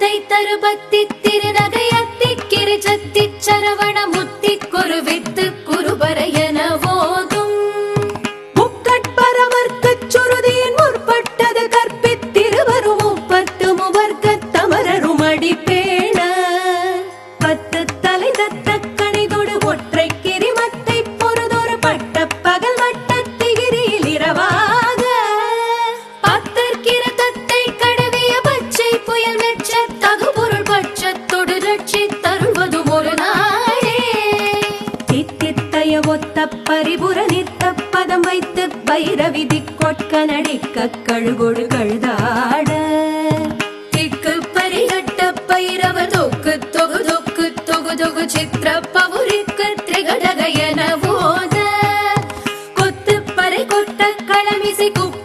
முத்தை தருபத்தி திருநகையத்தி கிரிஜத்தி சரவண முத்தி குருவித்து குருபரையன ஓதும் முக்கட்பரவர்க்கச் சுருதியின் முற்பட்டது கற்பித்திருவரும் முப்பத்து முவர்க்க தமரரும் அடிப்பேண பத்து தலை தத்த நித்த பரிபுர நித்த பதம் வைத்து பைரவி திக்கொட்க நடிக்க கழுகொடு கழுதாட திக்கு பரிகட்ட பைரவ தொக்கு தொகு தொக்கு தொகு தொகு சித்திர பவுரிக்க திரிகடக என ஓத. கொத்து பறை கொட்ட களமிசை குப்ப